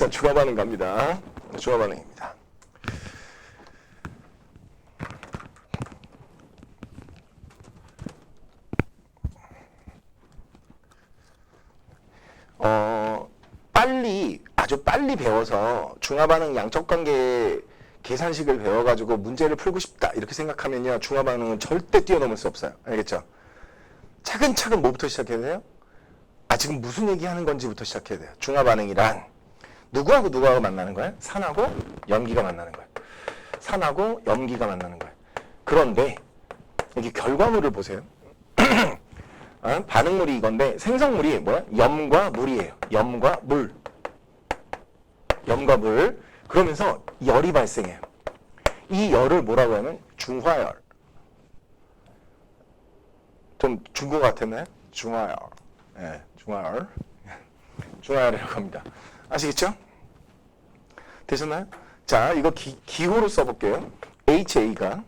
자, 중화 반응 갑니다. 중화 반응입니다. 어, 빨리 아주 빨리 배워서 중화 반응 양적 관계 계산식을 배워가지고 문제를 풀고 싶다 이렇게 생각하면요 중화 반응은 절대 뛰어넘을 수 없어요. 알겠죠? 차근차근 뭐부터 시작해야 돼요? 아 지금 무슨 얘기 하는 건지부터 시작해야 돼요. 중화 반응이란 누구하고 누구하고 만나는 거예요? 산하고 염기가 만나는 거예요. 산하고 염기가 만나는 거예요. 그런데 여기 결과물을 보세요. 어? 반응물이 이건데 생성물이 뭐야? 염과 물이에요. 염과 물. 염과 물. 그러면서 열이 발생해요. 이 열을 뭐라고 하면 중화열. 좀 중국 같았나요? 중화열. 예, 중화열. 중화열이라고 합니다. 아시겠죠? 되셨나요? 자, 이거 기, 기호로 써볼게요. HA가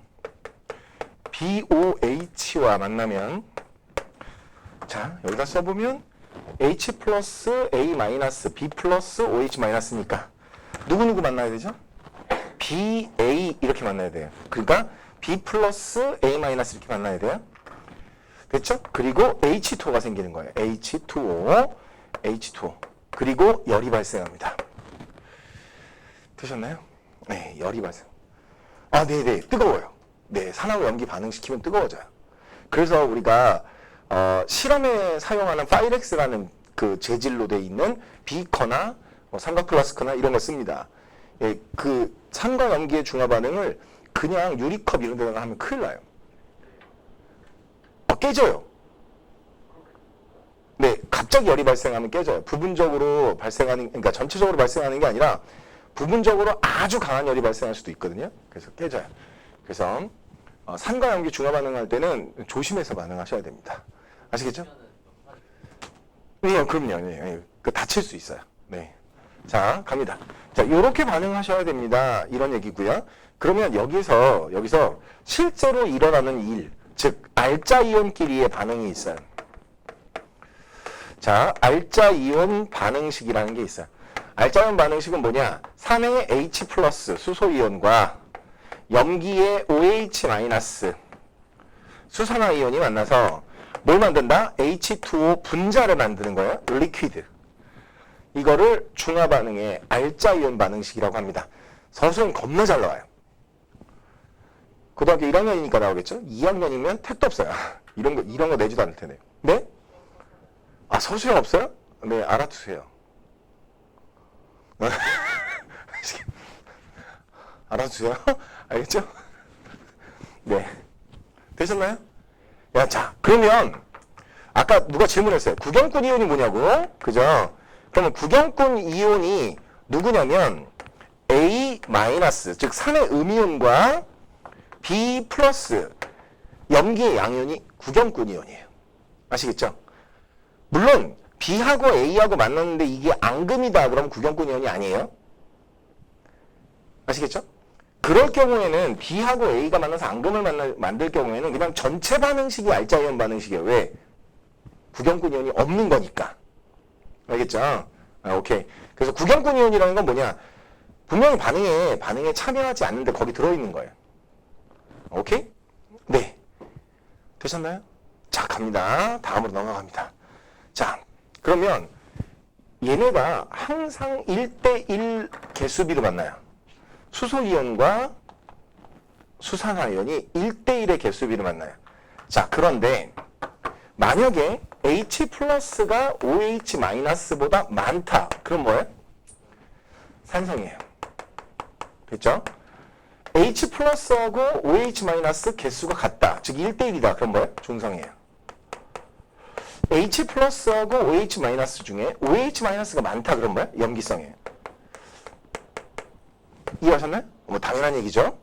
BOH와 만나면 자, 여기다 써보면 H 플러스 A 마이너스 B 플러스 OH 마이너스니까 누구누구 만나야 되죠? B, A 이렇게 만나야 돼요. 그러니까 B 플러스 A 마이너스 이렇게 만나야 돼요. 됐죠? 그리고 H2O가 생기는 거예요. H2O, H2O. 그리고 열이 발생합니다. 되셨나요? 네, 열이 발생. 아, 네, 네, 뜨거워요. 네, 산화우 염기 반응시키면 뜨거워져요. 그래서 우리가 어, 실험에 사용하는 파이렉스라는 그 재질로 돼 있는 비커나 뭐 삼각 플라스크나 이런 거 씁니다. 예, 그 산과 염기의 중화 반응을 그냥 유리컵 이런 데다가 하면 큰일 나요. 어, 깨져요. 네, 갑자기 열이 발생하면 깨져요. 부분적으로 발생하는, 그러니까 전체적으로 발생하는 게 아니라 부분적으로 아주 강한 열이 발생할 수도 있거든요. 그래서 깨져요. 그래서 어, 산과 염기 중화 반응할 때는 조심해서 반응하셔야 됩니다. 아시겠죠? 네, 그럼요. 네, 네. 그 다칠 수 있어요. 네. 자, 갑니다. 자, 요렇게 반응하셔야 됩니다. 이런 얘기고요. 그러면 여기서 여기서 실제로 일어나는 일, 즉 알자 이온끼리의 반응이 있어요. 자, 알자 이온 반응식이라는 게 있어요. 알자 이온 반응식은 뭐냐? 산의 H 플러스 수소 이온과 염기의 OH 마이너스 수산화 이온이 만나서 뭘 만든다? H2O 분자를 만드는 거예요. 리퀴드. 이거를 중화 반응의 알자 이온 반응식이라고 합니다. 서술은 겁나 잘 나와요. 고등학교 1학년이니까 나오겠죠? 2학년이면 택도 없어요. 이런 거 이런 거 내지도 않을 텐데. 네? 아 서술형 없어요? 네 알아두세요. 알아두세요. 알겠죠? 네. 되셨나요? 야, 자, 그러면 아까 누가 질문했어요. 구경꾼 이온이 뭐냐고? 그죠? 그러면 구경꾼 이온이 누구냐면 A 마이너스, 즉 산의 음이온과 B 플러스 염기의 양이온이 구경꾼 이온이에요. 아시겠죠? 물론 B하고 A하고 만났는데 이게 앙금이다 그러면 구경꾼 이온이 아니에요. 아시겠죠? 그럴 경우에는 B하고 A가 만나서 앙금을 만나, 만들 경우에는 그냥 전체 반응식이 알자 이온 반응식이에요. 왜? 구경꾼 이온이 없는 거니까. 알겠죠? 아, 오케이. 그래서 구경꾼 이온이라는 건 뭐냐? 분명히 반응에, 반응에 참여하지 않는데 거기 들어 있는 거예요. 오케이? 네. 되셨나요? 자, 갑니다. 다음으로 넘어갑니다. 자, 그러면 얘네가 항상 1대1 개수비로 만나요. 수소이온과 수산화이온이 1대1의 개수비로 만나요. 자, 그런데 만약에 H 플러스가 OH 마이너스보다 많다. 그럼 뭐예요? 산성이에요. 됐죠? H 플러스하고 OH 마이너스 개수가 같다. 즉 1대1이다. 그럼 뭐예요? 중성이에요. H 플러스하고 OH 마이너스 중에 OH 마이너스가 많다. 그럼 뭐예요? 염기성이에요. 이해하셨나요? 뭐 당연한 얘기죠.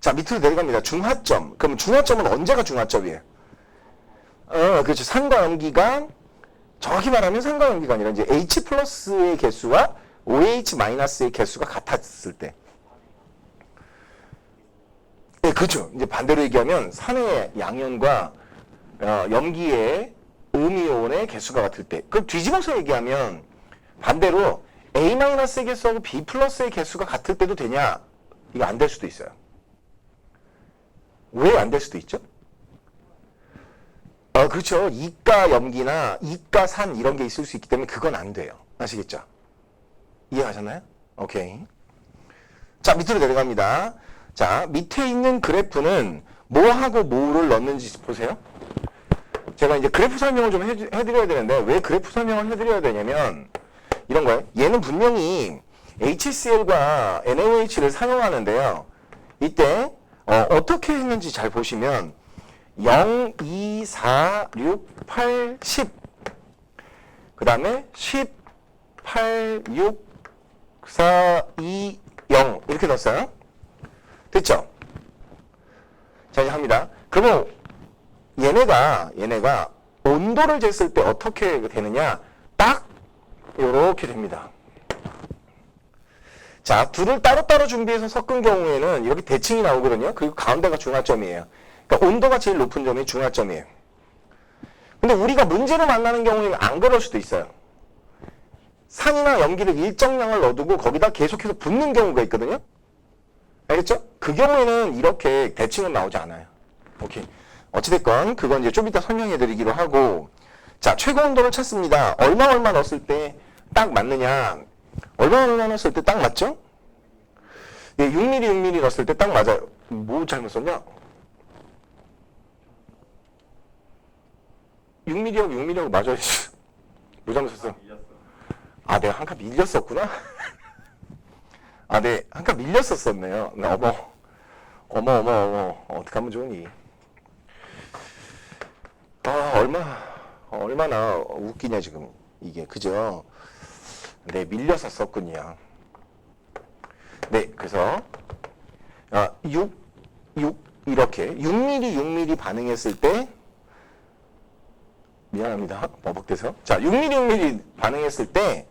자 밑으로 내려갑니다. 중하점. 그럼 중하점은 언제가 중하점이에요? 어, 그렇죠. 산과 염기가 정확히 말하면 산과 염기가 아니라 이제 H 플러스의 개수와 OH 마이너스의 개수가 같았을 때. 네, 그렇죠. 이제 반대로 얘기하면 산의 양이온과 어, 염기의 음이온의 개수가 같을 때. 그럼 뒤집어서 얘기하면 반대로 A-의 개수하고 B 플러스의 개수가 같을 때도 되냐? 이거 안 될 수도 있어요. 왜 안 될 수도 있죠? 어, 그렇죠. 이가 염기나 이가 산 이런 게 있을 수 있기 때문에 그건 안 돼요. 아시겠죠? 이해하셨나요? 오케이. 자, 밑으로 내려갑니다. 자, 밑에 있는 그래프는 뭐하고 뭐를 넣는지 보세요. 제가 이제 그래프 설명을 좀 해주- 해드려야 되는데 왜 그래프 설명을 해드려야 되냐면 이런 거예요. 얘는 분명히 HCl과 NaOH를 사용하는데요. 이때 어, 떻게 했는지 잘 보시면 0, 2, 4, 6, 8, 10. 그 다음에 10, 8, 6, 4, 2, 0. 이렇게 넣었어요. 됐죠? 자, 이제 합니다. 그러면 얘네가, 얘네가 온도를 쟀을 때 어떻게 되느냐? 딱, 요렇게 됩니다. 자, 둘을 따로따로 준비해서 섞은 경우에는 이렇게 대칭이 나오거든요. 그리고 가운데가 중화점이에요. 그러니까 온도가 제일 높은 점이 중화점이에요. 근데 우리가 문제를 만나는 경우에는 안 그럴 수도 있어요. 산이나 염기를 일정량을 넣어두고 거기다 계속해서 붓는 경우가 있거든요. 알겠죠? 그 경우에는 이렇게 대칭은 나오지 않아요. 오케이. 어찌됐건 그건 이제 좀 이따 설명해 드리기로 하고 자 최고 온도를 찾습니다. 얼마 얼마 넣었을 때 딱 맞느냐 얼마 얼마 넣었을 때 딱 맞죠? 예, 6mm 6mm 넣었을 때 딱 맞아요. 뭐 잘못 썼냐? 6mm하고 6mm하고 맞아요. 뭐 잘못 썼어? 아 내가 한 칸 밀렸었구나? 아, 네. 한 칸 밀렸었었네요. 네, 어머. 어머, 어머, 어머. 어떡하면 좋으니. 아, 얼마, 얼마나 웃기냐, 지금. 이게, 그죠? 네, 밀렸었었군요. 네, 그래서, 아, 6, 6, 이렇게. 6mm, 6mm 반응했을 때, 미안합니다. 버벅대서. 자, 6mm, 6mm 반응했을 때,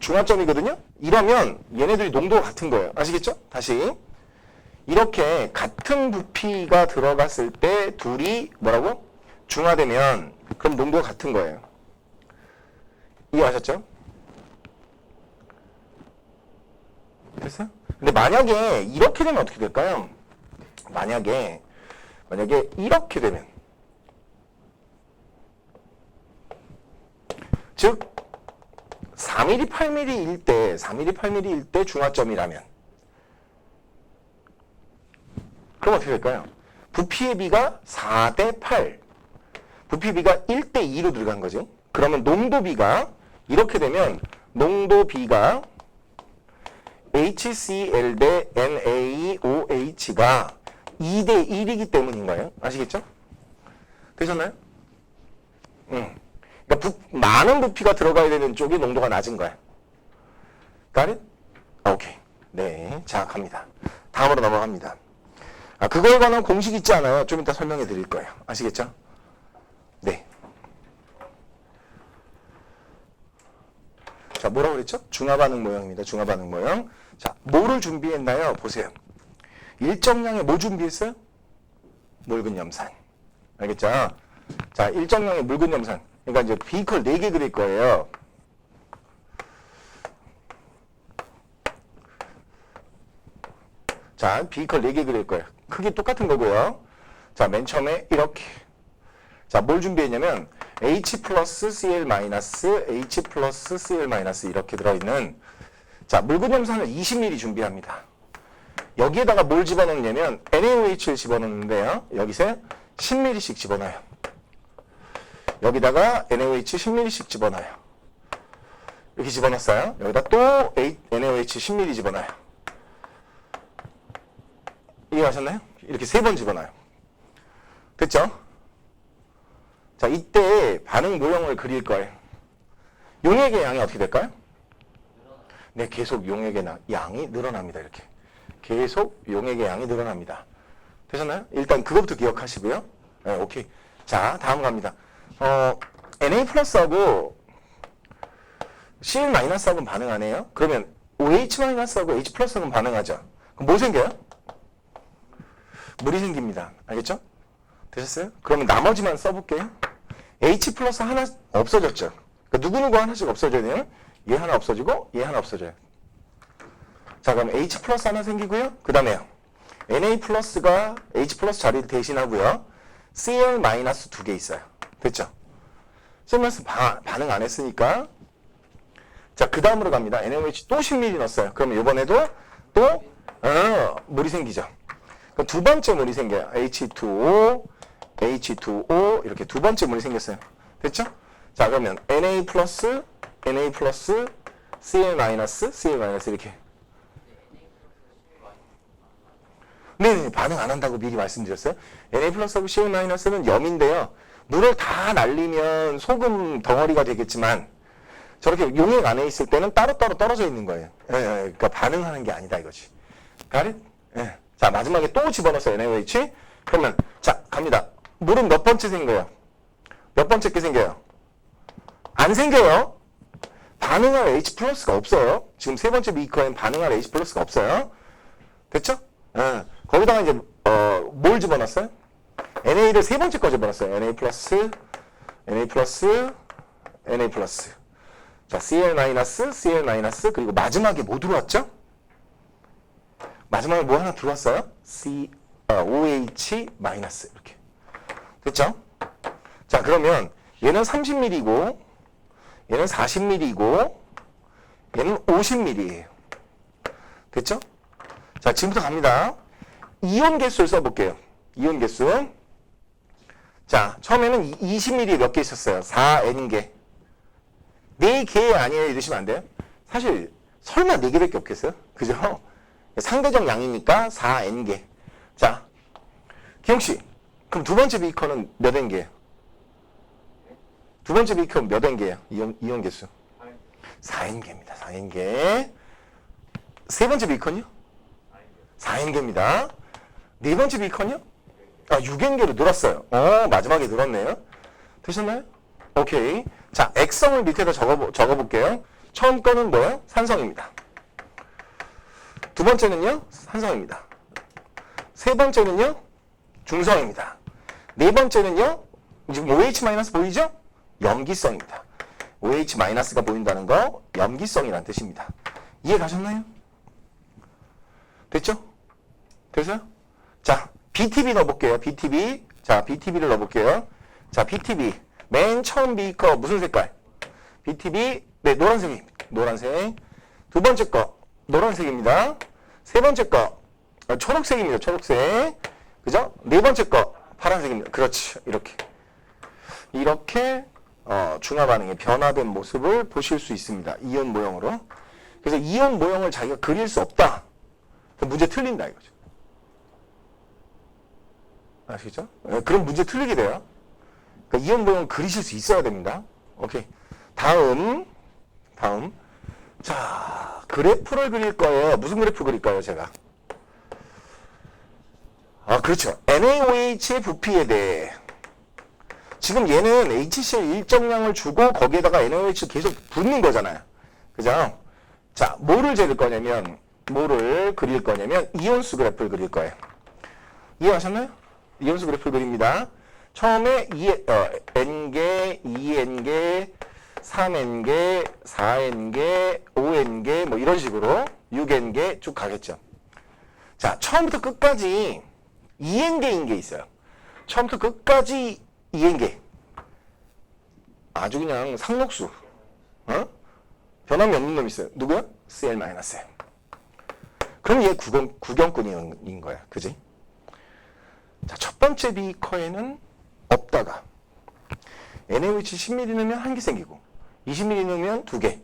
중화점이거든요? 이러면 얘네들이 농도가 같은 거예요. 아시겠죠? 다시. 이렇게 같은 부피가 들어갔을 때 둘이 뭐라고? 중화되면 그럼 농도가 같은 거예요. 이해하셨죠? 됐어요? 근데 만약에 이렇게 되면 어떻게 될까요? 만약에 만약에 이렇게 되면 즉 4mm, 8mm일 때, 4mm, 8mm일 때 중화점이라면 그럼 어떻게 될까요? 부피의 비가 4대 8 부피 비가 1대 2로 들어간 거지 그러면 농도 비가 이렇게 되면 농도 비가 HCl 대 NaOH가 2대 1이기 때문인 거예요 아시겠죠? 되셨나요? 응. 그러니까 부- 많은 부피가 들어가야 되는 쪽이 농도가 낮은 거야. It? 아, 오케이. 네. 자, 갑니다. 다음으로 넘어갑니다. 아, 그거에 관한 공식 있지 않아요? 좀 이따 설명해 드릴 거예요. 아시겠죠? 네. 자, 뭐라고 그랬죠? 중화반응 모형입니다. 중화반응 모형. 자, 뭐를 준비했나요? 보세요. 일정량의 뭐 준비했어요? 묽은 염산. 알겠죠? 자, 일정량의 묽은 염산. 그러니까 이제 비컬 4개 그릴 거예요. 자, 비컬 4개 그릴 거예요. 크기 똑같은 거고요. 자, 맨 처음에 이렇게. 자, 뭘 준비했냐면 H 플러스 Cl 마이너스 H 플러스 Cl 마이너스 이렇게 들어있는 자, 묽은 염산을 20ml 준비합니다. 여기에다가 뭘 집어넣냐면 NaOH를 집어넣는데요. 여기서 10ml씩 집어넣어요. 여기다가 NaOH 10ml씩 집어넣어요. 이렇게 집어넣었어요. 여기다 또 NaOH 10ml 집어넣어요. 이해하셨나요? 이렇게 세 번 집어넣어요. 됐죠? 자, 이때 반응 모형을 그릴 거예요. 용액의 양이 어떻게 될까요? 네, 계속 용액의 나- 양이 늘어납니다. 이렇게. 계속 용액의 양이 늘어납니다. 되셨나요? 일단 그것부터 기억하시고요. 네, 오케이. 자, 다음 갑니다. 어, Na 플러스하고 Cl 마이너스하고는 반응 안 해요? 그러면 OH 마이너스하고 H 플러스는 반응하죠. 그럼 뭐 생겨요? 물이 생깁니다. 알겠죠? 되셨어요? 그러면 나머지만 써볼게요. H 플러스 하나 없어졌죠. 그러니까 누구누구 하나씩 없어져야 돼요. 얘 하나 없어지고 얘 하나 없어져요. 자 그럼 H 플러스 하나 생기고요. 그 다음에요. Na 플러스가 H 플러스 자리를 대신하고요. Cl 마이너스 두 개 있어요. 됐죠? 마이너스 바- 반응 안 했으니까 자 그 다음으로 갑니다. NaOH 또 10ml 넣었어요. 그럼 이번에도 또 어, 물이 생기죠. 그럼 두 번째 물이 생겨요. H2O, H2O 이렇게 두 번째 물이 생겼어요. 됐죠? 자 그러면 Na 플러스, Na 플러스, Cl 마이너스, Cl 마이너스 이렇게 네, 반응 안 한다고 미리 말씀드렸어요. Na 플러스하고 Cl 마이너스는 염인데요. 물을 다 날리면 소금 덩어리가 되겠지만 저렇게 용액 안에 있을 때는 따로따로 떨어져 있는 거예요. 예, 예, 그러니까 반응하는 게 아니다 이거지. It? 예. 자 마지막에 또 집어넣어서 NaOH. 그러면 자 갑니다. 물은 몇 번째 생겨요? 몇 번째 게 생겨요? 안 생겨요. 반응할 H 플러스가 없어요. 지금 세 번째 비커엔 반응할 H 플러스가 없어요. 됐죠? 예. 거기다가 이제 어, 뭘 집어넣었어요? NA를 세 번째 거 집어넣었어요. NA 플러스, NA 플러스, NA 플러스. 자, CL 마이너스, CL 마이너스, 그리고 마지막에 뭐 들어왔죠? 마지막에 뭐 하나 들어왔어요? C, 어, OH 마이너스. 이렇게. 됐죠? 자, 그러면 얘는 30ml고, 얘는 40ml고, 얘는 50ml예요. 됐죠? 자, 지금부터 갑니다. 이온 개수를 써볼게요. 이온 개수. 자, 처음에는 20ml 몇개 있었어요? 4N개. 4개 아니에요? 이러시면 안 돼요? 사실, 설마 4개밖에 없겠어요? 그죠? 상대적 양이니까 4N개. 자, 기영씨. 그럼 두 번째 비커는 몇 N개예요? 두 번째 비커는 몇 N개예요? 이온, 이온 개수. 4N개입니다. 4N개. 세 번째 비커는요? 4N개입니다. 네 번째 비컨이요? 아, 6N개로 늘었어요. 어, 마지막에 늘었네요. 되셨나요? 오케이. 자, 액성을 밑에다 적어, 적어볼게요. 처음 거는 뭐예요? 산성입니다. 두 번째는요? 산성입니다. 세 번째는요? 중성입니다. 네 번째는요? 지금 OH- 보이죠? 염기성입니다. OH-가 보인다는 거 염기성이라는 뜻입니다. 이해 가셨나요? 됐죠? 됐어요? 자, BTB 넣어볼게요. BTB. 자, BTB를 넣어볼게요. 자, BTB. 맨 처음 비커 무슨 색깔? BTB. 네, 노란색입니다. 노란색. 두 번째 거 노란색입니다. 세 번째 거 어, 초록색입니다. 초록색. 그죠? 네 번째 거 파란색입니다. 그렇지. 이렇게. 이렇게 어, 중화 반응의 변화된 모습을 보실 수 있습니다. 이온 모형으로. 그래서 이온 모형을 자기가 그릴 수 없다. 문제 틀린다 이거죠. 아시겠죠? 예, 그럼 문제 틀리게 돼요. 그러니까 이온 모형 그리실 수 있어야 됩니다. 오케이. 다음, 다음. 자, 그래프를 그릴 거예요. 무슨 그래프 그릴까요, 제가? 아, 그렇죠. NaOH의 부피에 대해. 지금 얘는 HCl 일정량을 주고 거기에다가 NaOH 계속 붓는 거잖아요. 그죠? 자, 뭐를 재를 거냐면, 뭐를 그릴 거냐면, 이온수 그래프를 그릴 거예요. 이해하셨나요? 이온수 그래프를 그립니다. 처음에 2, 어, N개, 2N개, 3N개, 4N개, 5N개, 뭐 이런 식으로 6N개 쭉 가겠죠. 자, 처음부터 끝까지 2N개인 게 있어요. 처음부터 끝까지 2N개. 아주 그냥 상록수. 어? 변함이 없는 놈 있어요. 누구야? CL-M. 그럼 얘 구경, 구경꾼인 거야. 그지? 자, 첫 번째 비커에는 없다가 NaOH 10ml 넣으면 한 개 생기고 20ml 넣으면 두 개,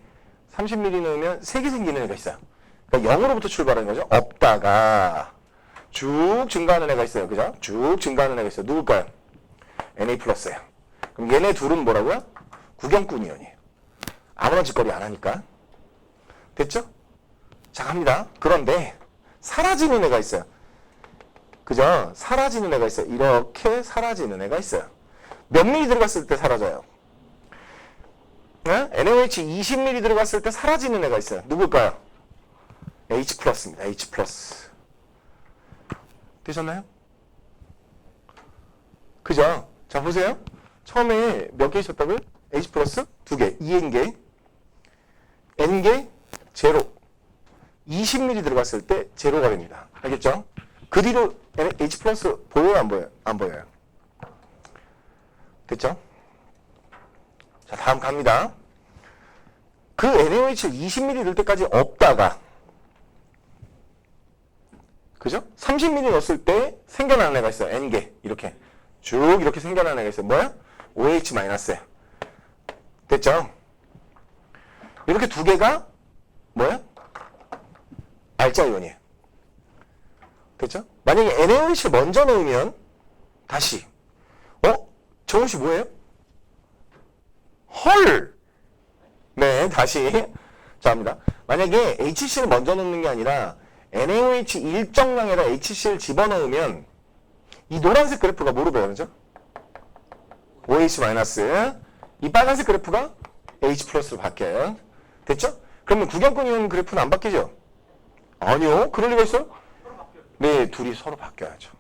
30ml 넣으면 세 개 생기는 애가 있어요. 그러니까 0으로부터 출발하는 거죠. 없다가 쭉 증가하는 애가 있어요. 그죠? 쭉 증가하는 애가 있어요. 누굴까요? Na 플러스예요. 그럼 얘네 둘은 뭐라고요? 구경꾼 이온이에요. 아무런 짓거리 안 하니까. 됐죠? 자, 갑니다. 그런데 사라지는 애가 있어요. 그죠? 사라지는 애가 있어요. 이렇게 사라지는 애가 있어요. 몇 미리 들어갔을 때 사라져요? 네? NaOH 20ml 들어갔을 때 사라지는 애가 있어요. 누굴까요? H 플러스입니다. H 플러스. 되셨나요? 그죠? 자, 보세요. 처음에 몇 개 있었다고요? H 플러스? 두 개. 2N개. N개 제로 20mm 들어갔을 때 제로가 됩니다. 알겠죠? 그 뒤로 H 플러스 보여요 안 보여요? 안 보여요. 됐죠? 자 다음 갑니다. 그 NaOH 20mm 넣을 때까지 없다가 그죠? 30mm 넣었을 때 생겨나는 애가 있어요. N개 이렇게 쭉 이렇게 생겨나는 애가 있어요. 뭐야? OH 마이너스 됐죠? 이렇게 두 개가 뭐야? 알짜 이온이에요. 됐죠? 만약에 NaOH를 먼저 넣으면 다시 어? 정우 씨 뭐예요? 헐! 네, 다시 자 합니다. 만약에 HC를 먼저 넣는 게 아니라 NaOH 일정량에다 HC를 집어넣으면 이 노란색 그래프가 뭐로 변하죠? OH 마이너스 이 빨간색 그래프가 H 플러스로 바뀌어요. 됐죠? 그러면 구경권 이온 그래프는 안 바뀌죠? 아니요. 그럴 리가 있어요? 네, 둘이 서로 바뀌어야죠.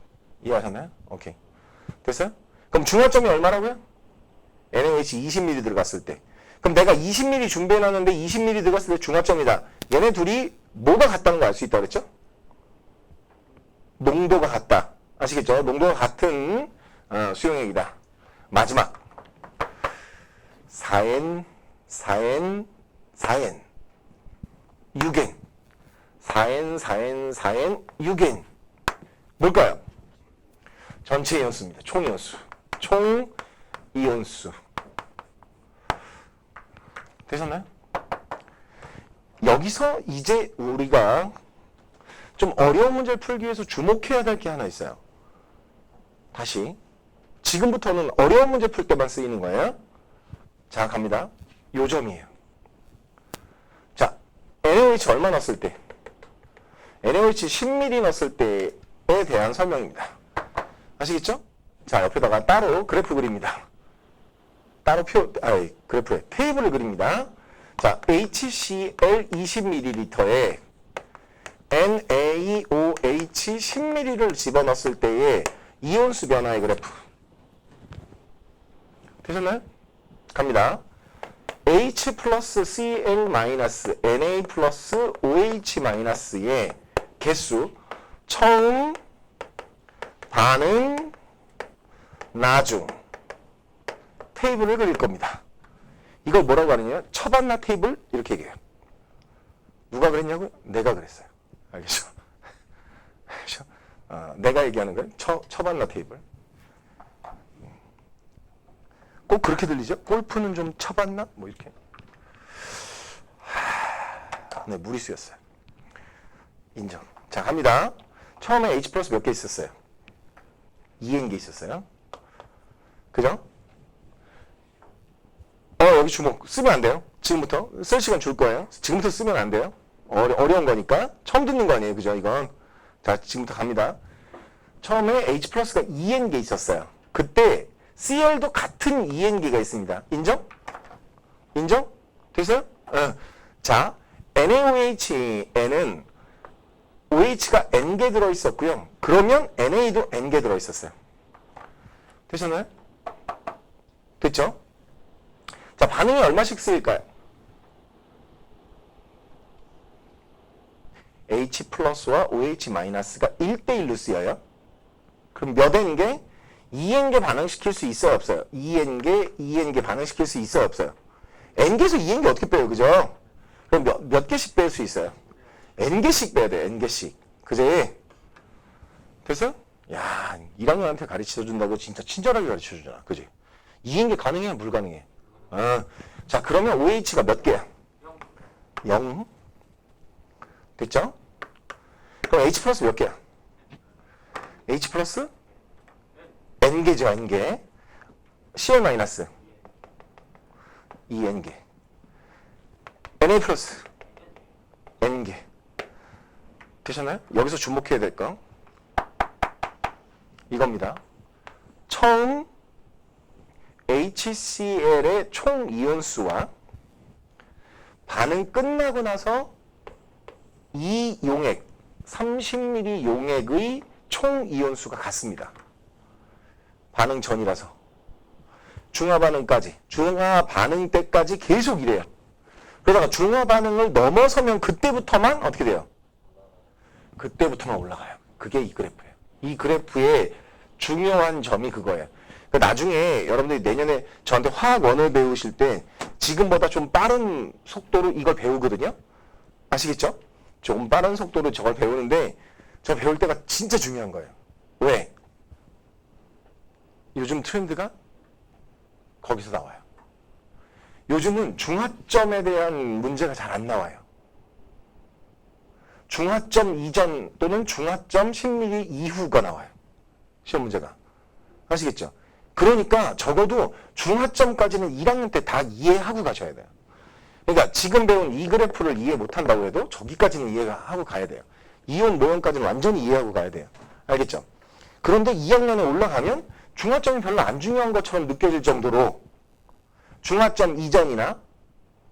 이해하셨나요? 오케이. 됐어요? 그럼 중화점이 얼마라고요? NaOH 20ml 들어갔을 때. 그럼 내가 20ml 준비해놨는데 20ml 들어갔을 때 중화점이다. 얘네 둘이 뭐가 같다는 거알수 있다 그랬죠? 농도가 같다. 아시겠죠? 농도가 같은 어, 수용액이다. 마지막. 4N, 4N, 4N. 6N. 4N, 4N, 4N, 6N. 뭘까요? 전체 이온수입니다. 총 이온수. 총 이온수. 되셨나요? 여기서 이제 우리가 좀 어려운 문제를 풀기 위해서 주목해야 될 게 하나 있어요. 다시. 지금부터는 어려운 문제 풀 때만 쓰이는 거예요. 자, 갑니다. 요점이에요. 자, NaOH 얼마 넣었을 때? NaOH 10ml 넣었을 때에 대한 설명입니다. 아시겠죠? 자, 옆에다가 따로 그래프 그립니다. 따로 표, 아, 그래프에 테이블을 그립니다. 자, HCl 20ml에 NaOH 10ml를 집어넣었을 때의 이온수 변화의 그래프. 되셨나요? 갑니다. H 플러스 Cl 마이너스 Na 플러스 OH 마이너스의 개수 처음 반응 나중 테이블을 그릴 겁니다. 이걸 뭐라고 하느냐? 처반나 테이블 이렇게 얘기해요. 누가 그랬냐고요? 내가 그랬어요. 알겠죠? 알겠죠? 어, 내가 얘기하는 거예요. 처, 처반나 테이블. 꼭 그렇게 들리죠? 골프는 좀 쳐봤나? 뭐 이렇게. 하, 네, 무리수였어요. 인정. 자, 갑니다. 처음에 H 플러스 몇 개 있었어요? 2N 개 있었어요. 그죠? 어, 여기 주목. 쓰면 안 돼요. 지금부터. 쓸 시간 줄 거예요. 지금부터 쓰면 안 돼요. 어려, 어려운 거니까. 처음 듣는 거 아니에요. 그죠? 이건. 자, 지금부터 갑니다. 처음에 H 플러스가 2N 개 있었어요. 그때 CL도 같은 EN계가 있습니다. 인정? 인정? 됐어요? 어. 자, NaOH에는 OH가 N개 들어있었고요. 그러면 NA도 N개 들어있었어요. 되셨나요? 됐죠? 자, 반응이 얼마씩 쓰일까요? H 플러스와 OH 마이너스가 1대1로 쓰여요. 그럼 몇 N개? 2N개 반응시킬 수 있어요, 없어요? 2N개, 2N개 반응시킬 수 있어요, 없어요? N개에서 2N개 어떻게 빼요, 그죠? 그럼 몇, 몇 개씩 뺄 수 있어요? N개씩 빼야 돼, N개씩. 그제? 됐어? 야, 1학년한테 가르쳐 준다고 진짜 친절하게 가르쳐 주잖아, 그지? 2N개 가능해, 불가능해? 어. 자, 그러면 OH가 몇 개야? 0. 됐죠? 그럼 H 플러스 몇 개야? H 플러스? n개죠, n개. CL 마이너스 2n개. na 플러스 n개. 되셨나요? 여기서 주목해야 될 거. 이겁니다. 처음 HCl의 총 이온 수와 반응 끝나고 나서 이 용액, 30ml 용액의 총 이온 수가 같습니다. 반응 전이라서 중화 반응까지 중화 반응 때까지 계속 이래요. 그러다가 중화 반응을 넘어서면 그때부터만 어떻게 돼요? 그때부터만 올라가요. 그게 이 그래프예요. 이 그래프의 중요한 점이 그거예요. 그러니까 나중에 여러분들이 내년에 저한테 화학원을 배우실 때 지금보다 좀 빠른 속도로 이걸 배우거든요. 아시겠죠? 조금 빠른 속도로 저걸 배우는데 저 배울 때가 진짜 중요한 거예요. 왜? 요즘 트렌드가 거기서 나와요. 요즘은 중화점에 대한 문제가 잘 안 나와요. 중화점 이전 또는 중화점 10mm 이후가 나와요. 시험 문제가. 아시겠죠? 그러니까 적어도 중화점까지는 1학년 때 다 이해하고 가셔야 돼요. 그러니까 지금 배운 이 그래프를 이해 못한다고 해도 저기까지는 이해하고 가야 돼요. 이온 모형까지는 완전히 이해하고 가야 돼요. 알겠죠? 그런데 2학년에 올라가면 중화점이 별로 안 중요한 것처럼 느껴질 정도로 중화점 이전이나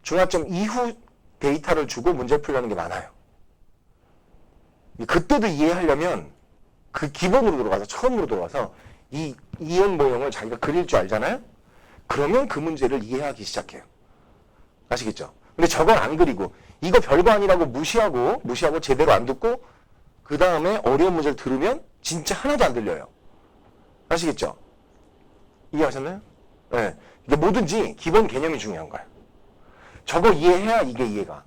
중화점 이후 데이터를 주고 문제를 풀려는 게 많아요. 그때도 이해하려면 그 기본으로 들어가서 처음으로 들어가서 이 이온 모형을 자기가 그릴 줄 알잖아요. 그러면 그 문제를 이해하기 시작해요. 아시겠죠? 근데 저걸 안 그리고 이거 별거 아니라고 무시하고 무시하고 제대로 안 듣고 그 다음에 어려운 문제를 들으면 진짜 하나도 안 들려요. 아시겠죠? 이해하셨나요? 네. 이게 뭐든지 기본 개념이 중요한 거야. 저거 이해해야 이게 이해가.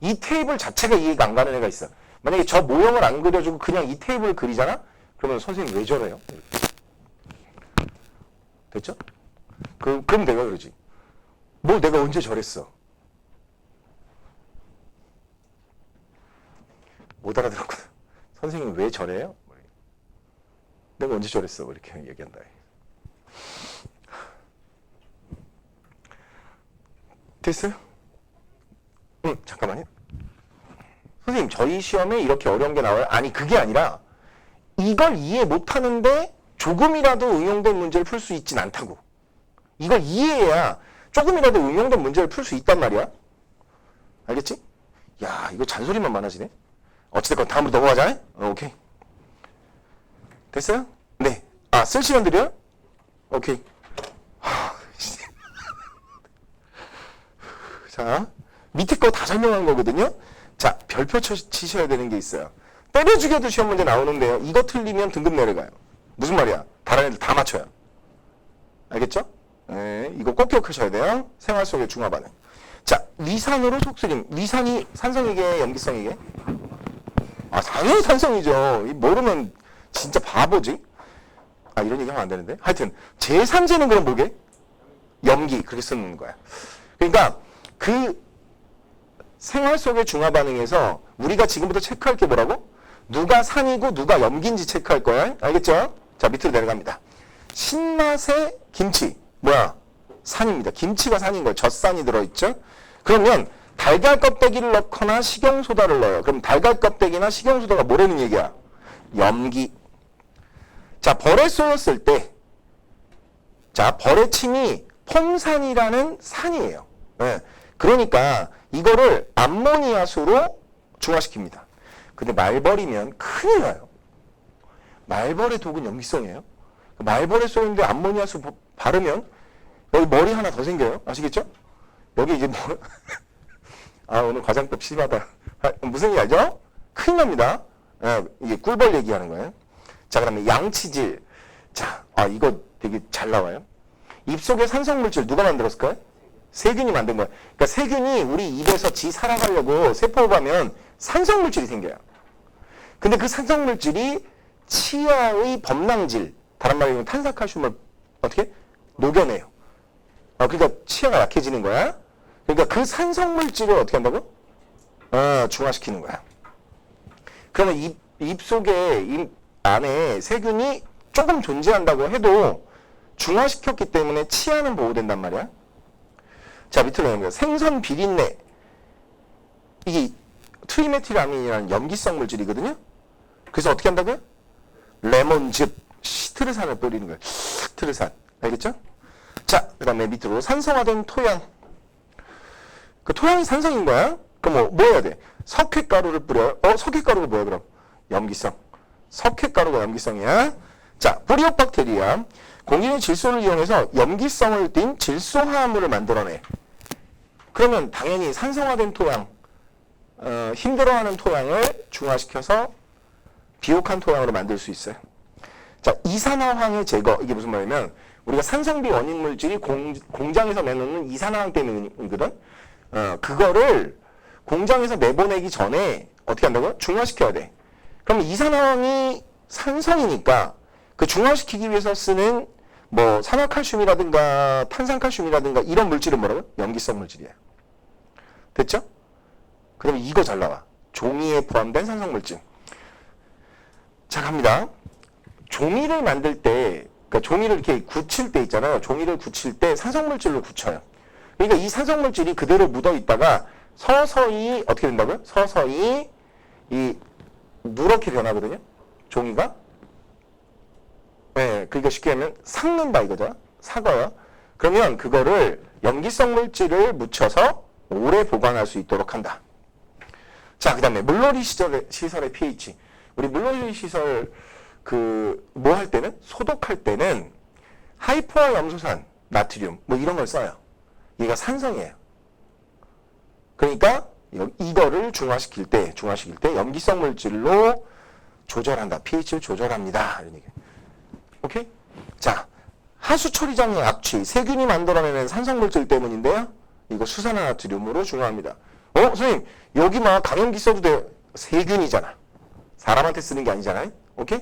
이 테이블 자체가 이해가 안 가는 애가 있어. 만약에 저 모형을 안 그려주고 그냥 이 테이블을 그리잖아? 그러면 선생님 왜 저래요? 됐죠? 그, 그럼 내가 그러지. 뭐 내가 언제 저랬어? 못 알아들었거든. 선생님 왜 저래요? 내가 언제 저랬어? 뭐 이렇게 얘기한다. 됐어요? 응, 잠깐만요. 선생님, 저희 시험에 이렇게 어려운 게 나와요? 아니, 그게 아니라 이걸 이해 못 하는데 조금이라도 응용된 문제를 풀 수 있진 않다고. 이걸 이해해야 조금이라도 응용된 문제를 풀 수 있단 말이야. 알겠지? 야, 이거 잔소리만 많아지네. 어찌됐건 다음으로 넘어가자. 어, 오케이. 됐어요? 네. 아, 쓸 시간 드려요? 오케이. 하, 자, 밑에 거 다 설명한 거거든요. 자, 별표 쳐, 치셔야 되는 게 있어요. 때려 죽여도 시험 문제 나오는데요. 이거 틀리면 등급 내려가요. 무슨 말이야? 다른 애들 다 맞춰요. 알겠죠? 네, 이거 꼭 기억하셔야 돼요. 생활 속의 중화 반응. 자, 위산으로 속쓰림. 위산이 산성이게 염기성이게? 아, 당연히 산성이죠. 이 모르면 진짜 바보지? 아, 이런 얘기 하면 안 되는데. 하여튼, 제3제는 그럼 뭐게? 염기. 그렇게 쓰는 거야. 그러니까, 그 생활 속의 중화 반응에서 우리가 지금부터 체크할 게 뭐라고? 누가 산이고 누가 염기인지 체크할 거야. 알겠죠? 자, 밑으로 내려갑니다. 신맛의 김치. 뭐야? 산입니다. 김치가 산인 거예요. 젖산이 들어있죠? 그러면 달걀 껍데기를 넣거나 식용소다를 넣어요. 그럼 달걀 껍데기나 식용소다가 뭐라는 얘기야? 염기. 자, 벌에 쏘였을 때, 자, 벌의 침이 폼산이라는 산이에요. 예. 그러니까 이거를 암모니아수로 중화시킵니다. 근데 말벌이면 큰일 나요. 말벌의 독은 염기성이에요. 말벌에 쏘는데 암모니아수 바- 바르면 여기 머리 하나 더 생겨요. 아시겠죠? 여기 이제 뭐, 아, 오늘 과장법 심하다. 아, 무슨 얘기 알죠? 큰일 납니다. 예, 이게 꿀벌 얘기하는 거예요. 자, 그러면 양치질. 자, 아, 이거 되게 잘 나와요. 입속에 산성물질 누가 만들었을까요? 세균이 만든 거예요. 그러니까 세균이 우리 입에서 지 살아가려고 세포호흡하면 산성물질이 생겨요. 근데 그 산성물질이 치아의 범랑질, 다른 말로 탄산칼슘을 어떻게? 녹여내요. 어, 그러니까 치아가 약해지는 거야. 그러니까 그 산성물질을 어떻게 한다고? 어, 중화시키는 거야. 그러면 입, 입 속에, 입 안에 세균이 조금 존재한다고 해도 중화시켰기 때문에 치아는 보호된단 말이야. 자, 밑으로 내려갑니다. 생선 비린내. 이게 트리메틸아민이라는 염기성 물질이거든요. 그래서 어떻게 한다고요? 레몬즙, 시트르산을 뿌리는 거예요. 시트르산. 알겠죠? 자, 그 다음에 밑으로 산성화된 토양. 그 토양이 산성인 거야? 그럼 뭐, 뭐 해야 돼? 석회가루를 뿌려. 어, 석회가루가 뭐야, 그럼? 염기성. 석회가루가 염기성이야. 자, 뿌리옥박테리아. 공기의 질소를 이용해서 염기성을 띤 질소화합물을 만들어내. 그러면 당연히 산성화된 토양, 어, 힘들어하는 토양을 중화시켜서 비옥한 토양으로 만들 수 있어요. 자, 이산화황의 제거 이게 무슨 말이냐면 우리가 산성비 원인 물질이 공, 공장에서 내놓는 이산화황 때문이거든. 어, 그거를 공장에서 내보내기 전에 어떻게 한다고요? 중화시켜야 돼. 그럼 이산화황이 산성이니까 그 중화시키기 위해서 쓰는 뭐 산화칼슘이라든가 탄산칼슘이라든가 이런 물질은 뭐라고? 염기성 물질이에요. 됐죠? 그럼 이거 잘 나와. 종이에 포함된 산성 물질. 자 갑니다. 종이를 만들 때, 그러니까 종이를 이렇게 굳힐 때 있잖아요. 종이를 굳힐 때 산성물질로 굳혀요. 그러니까 이 산성물질이 그대로 묻어 있다가 서서히 어떻게 된다고요? 서서히 이 누렇게 변하거든요. 종이가. 네, 그러니까 쉽게 하면 삭는다 이거죠. 사과요. 그러면 그거를 염기성 물질을 묻혀서 오래 보관할 수 있도록 한다. 자, 그 다음에 물놀이 시설의, 시설의 pH. 우리 물놀이 시설 그 뭐 할 때는 소독할 때는 하이포화 염소산, 나트륨 뭐 이런 걸 써요. 얘가 산성이에요. 그러니까 이- 이거를 중화시킬 때 중화시킬 때 염기성 물질로 조절한다. pH를 조절합니다. 이런 얘기. 오케이? 자, 하수 처리장의 악취, 세균이 만들어내는 산성 물질 때문인데요. 이거 수산화나트륨으로 중화합니다. 어, 선생님 여기 막 감염기 써도 돼. 세균이잖아. 사람한테 쓰는 게 아니잖아요. 오케이?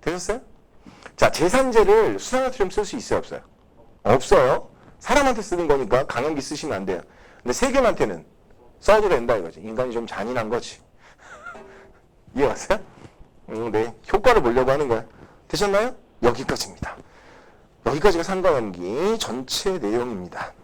되셨어요? 자, 제산제를 수산화트륨 쓸수 있어요, 없어요? 없어요. 사람한테 쓰는 거니까 강염기 쓰시면 안 돼요. 근데 세균한테는 써도 된다 이거지. 인간이 좀 잔인한 거지. 이해 왔어요? 음, 네. 효과를 보려고 하는 거야. 되셨나요? 여기까지입니다. 여기까지가 산과염기 전체 내용입니다.